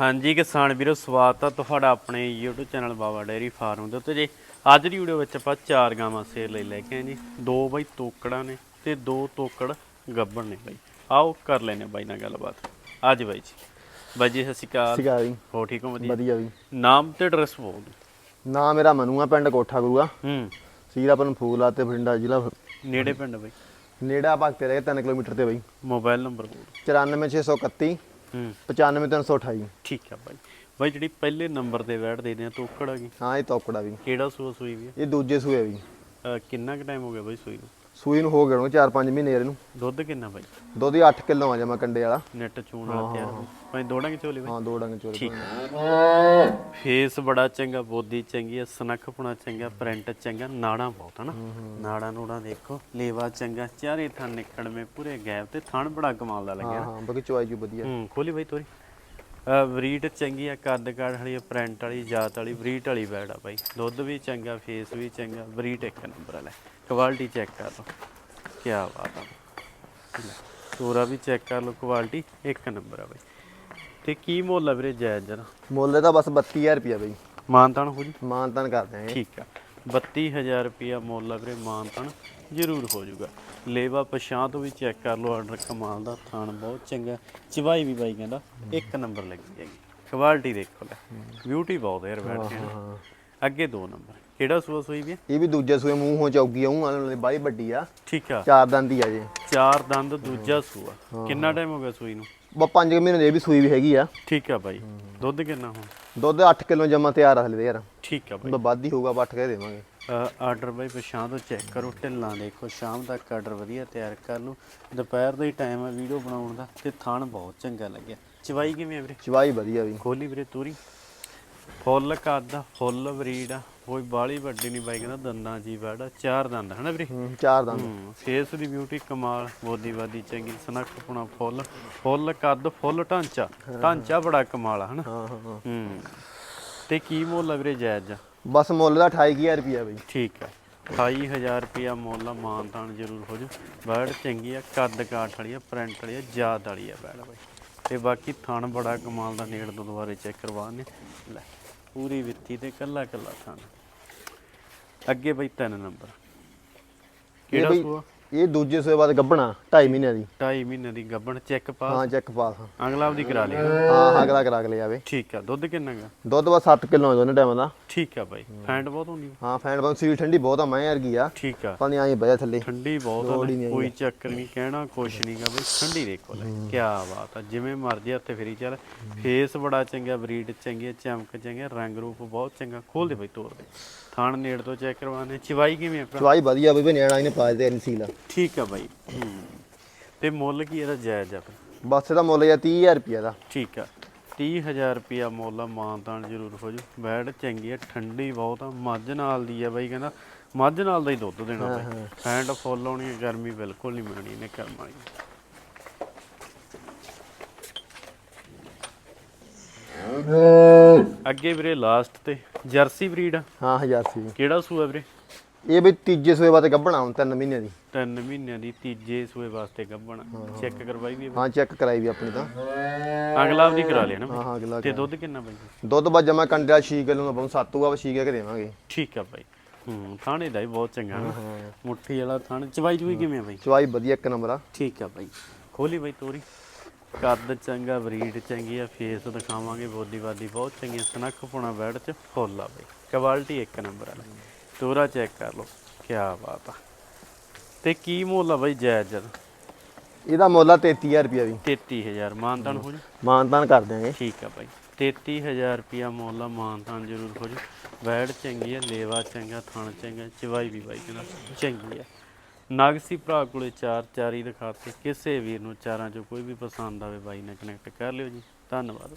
ਹਾਂਜੀ ਕਿਸਾਨ ਵੀਰੋ ਸਵਾਗਤ ਆ ਤੁਹਾਡਾ ਆਪਣੇ YouTube channel Baba dairy farm ਦੇ ਉੱਤੇ ਜੀ। ਅੱਜ ਦੀ ਵੀਡੀਓ ਵਿੱਚ ਆਪਾਂ ਚਾਰ ਗਾਵਾਂ ਸੇਲ ਲਈ ਲੈ ਕੇ ਆਏ ਜੀ। ਦੋ ਬਾਈ ਤੋਕੜਾਂ ਨੇ ਤੇ ਦੋ ਤੋਕੜ ਗੱਬਣ ਨੇ ਬਾਈ। ਆਓ ਕਰ ਲੈਨੇ ਬਾਈ ਨਾਲ ਗੱਲਬਾਤ। ਅੱਜ ਬਾਈ ਜੀ। ਬਾਈ ਜੀ ਸਤਿ ਸ਼੍ਰੀ ਅਕਾਲ। ਸਿਕਾ ਜੀ। ਹੋ ਠੀਕ ਹੋ ਵਧੀਆ? ਵਧੀਆ ਵੀ ਨਾਮ ਤੇ ਐਡਰੈਸ ਬੋਲ ਦਿਓ। ਨਾਂ ਮੇਰਾ ਮਨੂ ਆ ਪਿੰਡ ਕੋਠਾ ਗੁਰੂਆ ਹੂੰ। ਸੀਰਾਪਨ ਫੂਲਾ ਤੇ ਬਠਿੰਡਾ ਜ਼ਿਲ੍ਹਾ ਨੇੜੇ ਪਿੰਡ ਬਾਈ? ਨੇੜਾ ਭਗਤੇ ਰਹੇ 3 ਕਿਲੋਮੀਟਰ ਤੇ ਬਈ। ਮੋਬਾਈਲ ਨੰਬਰ ਬੋਲ 94631 ਹੂੰ 95328 ਠੀਕ ਆ ਬਾਈ। ਬਾਈ ਜਿਹੜੀ ਪਹਿਲੇ ਨੰਬਰ ਤੇ ਬੈਠ ਦੇ ਨੇ ਤੋਕੜ ਆ ਗਈ ਹਾਂ ਇਹ ਤੋਕੜਾ ਵੀ। ਕਿਹੜਾ ਸੂਆ ਸੂਈ ਵੀ ਆ? ਇਹ ਦੂਜੇ ਸੂਏ ਵੀ। ਅਹ ਕਿੰਨਾ ਕੁ ਟਾਈਮ ਹੋ ਗਿਆ ਬਾਈ ਸੂਈ ਨੂੰ? ਸੂਈ ਨੂੰ ਹੋ ਗਏ ਨੂੰ 4-5 ਮਹੀਨੇ ਇਹਨੂੰ ਦੁੱਧ ਕਿੰਨਾ ਬਾਈ? ਦੁੱਧ ਹੀ 8 ਕਿਲੋ ਆ ਜਮਾ ਕੰਡੇ ਵਾਲਾ। ਨੈਟ ਚੂਣ ਵਾਲਾ ਤਿਆਰ ਭਾਈ ਦੋੜਾਂ ਕਿ ਚੋਲੇ ਬਾਈ। ਹਾਂ ਦੋ ਡੰਗ ਚੋਲੇ ਠੀਕ। ਫੇਸ ਬੜਾ ਚੰਗਾ ਬੋਦੀ ਚੰਗੀ ਹੈ ਸਨੱਖਪਣਾ ਚੰਗਾ ਪ੍ਰਿੰਟ ਚੰਗਾ ਨਾੜਾਂ ਬਹੁਤ ਹਨ। ਨਾੜਾਂ ਨੂੜਾਂ ਦੇਖੋ ਲੇਵਾ ਚੰਗਾ ਚਾਰੇ ਥਣ ਨਿਕੜਵੇਂ ਪੂਰੇ ਗੈਪ ਤੇ ਥਣ ਬੜਾ ਕਮਾਲ ਦਾ ਹਾਂ ਲੱਗਿਆ। ਹਾਂ ਬਾਕੀ ਚੁਆਈ ਜੀ ਵਧੀਆ। ਹੂੰ ਖੋਲੀ ਬਾਈ ਤੋਰੀ। ਬਰੀਡ ਚੰਗੀ ਆ ਕੱਦ ਕਾੜ ਵਾਲੀ ਪ੍ਰਿੰਟ ਵਾਲੀ ਜਾਤ ਵਾਲੀ ਬਰੀਡ ਵਾਲੀ ਬੈੜ ਆ ਬਾਈ। ਦੁੱਧ ਵੀ ਚੰਗਾ ਫੇਸ ਵੀ ਚੰਗਾ ਬਰੀਡ ਇੱਕ ਨੰਬਰ ਵਾਲਾ। ਕੁਆਲਿਟੀ ਚੈੱਕ ਕਰ ਲਓ। ਕੀ ਬਾਤ ਆ। ਤੋਰਾ ਵੀ ਚੈੱਕ ਕਰ ਲਓ ਕੁਆਲਿਟੀ ਇੱਕ ਨੰਬਰ ਆ ਬਾਈ। ਤੇ ਕੀ ਮੁੱਲ ਆ ਵੀਰੇ ਜਾਇਜ਼ ਜਰਾ ਮੁੱਲ ਇਹਦਾ ਬਸ 32000 ਰੁਪਿਆ ਬਈ। ਮਾਨਤਾਨ ਹੋ ਜੀ? ਮਾਨਤਾਨ ਕਰ ਦਿਆਂਗੇ ਠੀਕ ਆ। 32000 ਰੁਪਿਆ ਮੁੱਲ ਆ ਵੀਰੇ ਮਾਨਤਾਨ ਜ਼ਰੂਰ ਹੋ ਜਾਊਗਾ। ਲੇਵਾ ਪਛਾਂ ਤੋਂ ਵੀ ਚੈੱਕ ਕਰ ਲਓ ਆਰਡਰ ਕਮਾਲ ਦਾ ਥਾਨ ਬਹੁਤ ਚੰਗਾ ਚਵਾਈ ਵੀ ਬਾਈ ਕਹਿੰਦਾ ਇੱਕ ਨੰਬਰ ਲੱਗੀ ਹੈਗੀ। ਕੁਆਲਿਟੀ ਦੇਖੋ ਲੈ ਬਿਊਟੀ ਬਹੁਤ ਹੈ ਯਾਰ ਬੈਠ ਕੇ। ਨਾ। ਅੱਗੇ ਦੋ ਨੰਬਰ ਕਿਹੜਾ ਸੂਆ ਸੂਈ ਵੀ ਹੈ? ਇਹ ਵੀ ਦੂਜੇ ਸੂਏ ਮੂੰਹ ਹੋ ਚੌਗੀ ਆਉਂ ਵਾਲੇ ਬਾਈ ਵੱਡੀ ਆ। ਠੀਕ ਆ। ਚਾਰ ਦੰਦ ਹੀ ਆ ਜੇ। ਚਾਰ ਦੰਦ ਦੂਜਾ ਸੂਆ। ਕਿੰਨਾ ਟਾਈਮ ਹੋ ਗਿਆ ਸੂਈ ਨੂੰ? ਬਾ 5 ਮਹੀਨੇ ਦੀ ਇਹ ਵੀ ਸੂਈ ਵੀ ਹੈਗੀ ਆ। ਠੀਕ ਆ ਬਾਈ। ਦੁੱਧ ਕਿੰਨਾ ਹੁਣ? ਦੁੱਧ 8 ਕਿਲੋ ਜਮਾ ਤਿਆਰ ਆ ਹਲੇ ਯਾਰ। ਠੀਕ ਆ ਬਾਈ। ਵੱਧ ਹੀ ਹੋਊਗਾ ਪੱਟ ਕੇ ਦੇਵਾਂਗੇ। ਆਰਡਰ ਬਾਈ ਪਛਾਂ ਤੋਂ ਚੈੱਕ ਕਰੋ ਢਿੱਲਾਂ ਦੇਖੋ ਸ਼ਾਮ ਤੱਕ ਆਰਡਰ ਵਧੀਆ ਤਿਆਰ ਕਰ ਲਓ। ਦੁਪਹਿਰ ਦਾ ਹੀ ਟਾਈਮ ਹੈ ਵੀਡੀਓ ਬਣਾਉਣ ਦਾ ਤੇ ਥਣ ਬਹੁਤ ਚੰਗਾ ਲੱਗਿਆ। ਚਵਾਈ ਕਿਵੇਂ ਆ ਵੀਰੇ? ਚਵਾਈ ਵਧੀਆ ਵੀ। ਖੋਲੀ ਵੀਰੇ ਤੂਰੀ। ਫੁੱਲ ਕੱਦ ਫੁੱਲ ਬਰੀਡ ਆ ਕੋਈ ਬਾਲੀ ਵੱਡੀ ਨਹੀਂ ਬਾਈ ਕਹਿੰਦਾ ਦੰਦਾਂ ਜੀ ਬੈੜਾ ਚਾਰ ਦੰਦ ਹਨਾ ਵੀਰੇ? ਚਾਰ ਦੰਦ। ਫੇਸ ਦੀ ਬਿਊਟੀ ਕਮਾਲ ਬੋਦੀ ਬਾਦੀ ਚੰਗੀ ਸਨੱਖਪੁਣਾ ਫੁੱਲ। ਫੁੱਲ ਕੱਦ ਫੁੱਲ ਢਾਂਚਾ। ਢਾਂਚਾ ਬੜਾ ਕਮਾਲ ਆ ਹਨਾ? ਹਾਂ ਹਾਂ। ਹੂੰ। ਤੇ ਕੀ ਮੁੱਲ ਆ ਵੀਰੇ ਜਾਇਜ਼? ਆ ਬਸ ਮੁੱਲ ਦਾ 28000 ਰੁਪਿਆ ਬਈ। ਠੀਕ ਆ 28000 ਰੁਪਿਆ ਮੁੱਲ ਆ ਮਾਨਤਾਨ ਜ਼ਰੂਰ ਹੋ ਜੂ ਬੈੜ ਚੰਗੀ ਆ ਕੱਦ ਕਾਠ ਵਾਲੀ ਆ ਪ੍ਰਿੰਟ ਵਾਲੀ ਆ ਜਾਤ ਵਾਲੀ ਆ ਬੈੜ ਬਾਈ। ਤੇ ਬਾਕੀ ਥਣ ਬੜਾ ਕਮਾਲ ਦਾ ਨੇੜ ਤੋਂ ਦੁਬਾਰੇ ਚੈੱਕ ਕਰਵਾਣੇ ਲੈ ਪੂਰੀ ਵਿੱਤੀ ਤੇ ਕੱਲਾ ਕੱਲਾ ਥਣ। ਅੱਗੇ ਬਈ ਤਿੰਨ ਨੰਬਰ। ਕਿਹੜਾ ਸੂਆ? ਇਹ ਦੂਜੇ ਸੂਏ ਬਾਅਦ ਗੱਭਣਾ 2.5 ਮਹੀਨਿਆਂ ਦੀ। 2.5 ਮਹੀਨੇ ਦੀ ਗੱਬਣ ਚੈੱਕ ਪਾਸ ਹਾਂ ਚੈੱਕ ਪਾਸ ਹਾਂ। ਅਗਲਾ ਆਪਦੀ ਕਰਾ ਲਿਆ ਹਾਂ ਅਗਲਾ ਕਰਾ ਕੇ ਲੈ ਜਾਵੇ ਠੀਕ ਆ ਦੁੱਧ ਕਿੰਨਾ ਗਾ ਦੁੱਧ ਬਸ 7 ਕਿਲੋ ਦੋਨੇ ਟਾਈਮਾਂ ਦਾ। ਠੀਕ ਆ ਬਾਈ ਫੈਂਟ ਬਹੁਤ ਹੁੰਦੀ ਆ। ਹਾਂ ਫੈਨ ਬਹੁਤ ਸੀਲ ਠੰਡੀ ਬਹੁਤ ਆ ਮੈਂ ਵਰਗੀ ਆ। ਠੀਕ ਆ। ਪਾਣੀ ਆਈ ਬਜਾ ਥੱਲੇ। ਠੰਡੀ ਬਹੁਤ ਲੋੜ ਹੀ ਨਹੀਂ ਕੋਈ ਚੱਕਰ ਨਹੀਂ ਕਹਿਣਾ ਕੁਛ ਨਹੀਂਗਾ ਬਈ ਠੰਡੀ ਦੇਖੋ ਲੈ ਕੀ ਬਾਤ ਆ ਜਿਵੇਂ ਮਰਜ਼ੀ ਹੱਥੇ ਫੇਰੀ ਚੱਲ। ਫੇਸ ਬੜਾ ਚੰਗਾ ਬਰੀਡ ਚੰਗੀ ਆ, ਚਮਕ ਚੰਗੀ ਆ, ਰੰਗ ਰੂਪ ਬਹੁਤ ਚੰਗਾ ਖੋਲ ਦੇ ਬਈ ਤੋੜ ਦੇ। ਥਾਣ ਨੇੜ ਤੋਂ ਚੈੱਕ ਕਰਵਾਣੇ ਚਵਾਈ ਕਿਵੇਂ ਆ ਭਰਾ? ਚਵਾਈ ਵਧੀਆ ਬਈ ਨਿਆਣਾ ਇਹਨੇ ਪਾ ਦੇ ਸੀਲ ਆ। ਠੀਕ ਆ ਬਾਈ। ਤੇ ਮੁੱਲ ਕੀ ਇਹਦਾ ਜਾਇਜ਼ ਆ ਬਸ ਇਹਦਾ ਮੁੱਲ ਆ 30000 ਰੁਪਿਆ ਦਾ। ਠੀਕ ਆ। 30000 ਰੁਪਿਆ ਮੁੱਲ ਆ ਮਾਨਤਾਨ ਜ਼ਰੂਰ ਹੋ ਜੂ ਬੈਡ ਚੰਗੀ ਆ ਠੰਡੀ ਬਹੁਤ ਆ ਮੱਝ ਨਾਲ ਦੀ ਆ ਬਾਈ ਕਹਿੰਦਾ। ਮੱਝ ਨਾਲ ਦਾ ਹੀ ਦੁੱਧ ਦੇਣਾ ਬਾਈ। ਫੈਂਟ ਫੁੱਲ ਆਉਣੀ ਆ, ਗਰਮੀ ਬਿਲਕੁਲ ਨਹੀਂ ਮਿਲਣੀ ਇਹਨੇ ਕਰਮ ਵਾਲੀ। ਅੱਗੇ ਵੀਰੇ ਲਾਸਟ ਤੇ ਜਰਸੀ ਬਰੀਡ ਆ। ਹਾਂ 1000 ਸੀ ਕਿਹੜਾ ਸੂਆ ਵੀਰੇ? ਇਹ ਬਈ ਤੀਜੇ ਸੂਏ ਬਾਅਦ ਗੱਭਣਾ ਹੁਣ 3 ਮਹੀਨਿਆਂ ਦੀ। 3 ਮਹੀਨਿਆਂ ਦੀ ਤੀਜੇ ਸੂਏ ਵਾਸਤੇ ਗੱਭਣ। ਚੈੱਕ ਕਰਵਾਈ ਵੀ ਆ ਹਾਂ ਚੈੱਕ ਕਰਾਈ ਵੀ ਆਪਣੀ ਤਾਂ? ਅਗਲਾ ਵੀ ਕਰਾ ਲਿਆ ਨਾ ਹਾਂ ਹਾਂ ਅਗਲਾ ਤੇ ਦੁੱਧ ਕਿੰਨਾ ਬਾਈ ਦੁੱਧ ਬਾ ਜਮਾ ਕੰਡਿਆ 6 ਕਿਲੋ ਆਪਾਂ 7 ਹੋਗਾ 6 ਕੇ ਦੇਵਾਂਗੇ। ਠੀਕ ਆ ਬਾਈ। ਹੂੰ ਥਾਣੇ ਦਾ ਹੀ ਬਹੁਤ ਚੰਗਾ ਨਾ। ਮੁੱਠੀ ਵਾਲਾ ਥਾਣ। ਚਵਾਈ ਚੂਈ ਕਿਵੇਂ ਆ ਬਾਈ? ਚਵਾਈ ਵਧੀਆ ਇੱਕ ਨੰਬਰ ਆ। ਠੀਕ ਆ ਬਾਈ। ਖੋਲੀ ਬਾਈ ਤੋਰੀ। ਕੱਦ ਚੰਗਾ ਬਰੀਡ ਚੰਗੀ ਆ ਫੇਸ ਦਿਖਾਵਾਂਗੇ ਬੋਦੀ ਬਾਦੀ ਬਹੁਤ ਚੰਗੀ ਸਨੱਖ ਪੁਣਾ ਬੈੜ ਚ ਫੁੱਲ ਆ ਬਾਈ। ਕੁਆਲਿਟੀ ਇੱਕ ਨੰਬਰ ਆ ਤੋਰਾ ਚੈੱਕ ਕਰ ਲਓ ਕੀ ਬਾਤ ਆ। ਤੇ ਕੀ ਮੁੱਲ ਆ ਬਾਈ ਜਾਇਜ਼ ਜਦ ਇਹਦਾ ਮੁੱਲ ਆ 33000 ਰੁਪਿਆ ਵੀ। 33000 ਮਾਨਤਾਨ ਹੋ ਜੂ ਮਾਨਤਾਨ ਕਰ ਦਿਆਂਗੇ। ਠੀਕ ਆ ਬਾਈ। 33000 ਰੁਪਿਆ ਮੁੱਲ ਆ ਮਾਨਤਾਨ ਜ਼ਰੂਰ ਹੋ ਜੂ ਬੈੜ ਚੰਗੀ ਆ ਲੇਵਾ ਚੰਗਾ ਥਣ ਚੰਗਾ ਚਵਾਈ ਵੀ ਬਾਈ ਕਹਿੰਦਾ ਚੰਗੀ ਆ। ਨਾਗਸੀ ਭਰਾ ਕੋਲੇ ਚਾਰ ਚਾਰੀ ਦਿਖਾਤੇ ਕਿਸੇ ਵੀਰ ਨੂੰ ਚਾਰਾਂ ਚੋਂ ਕੋਈ ਵੀ ਪਸੰਦ ਆਵੇ ਬਾਈ ਨਾਲ ਕਨੈਕਟ ਕਰ ਲਿਓ ਜੀ। ਧੰਨਵਾਦ।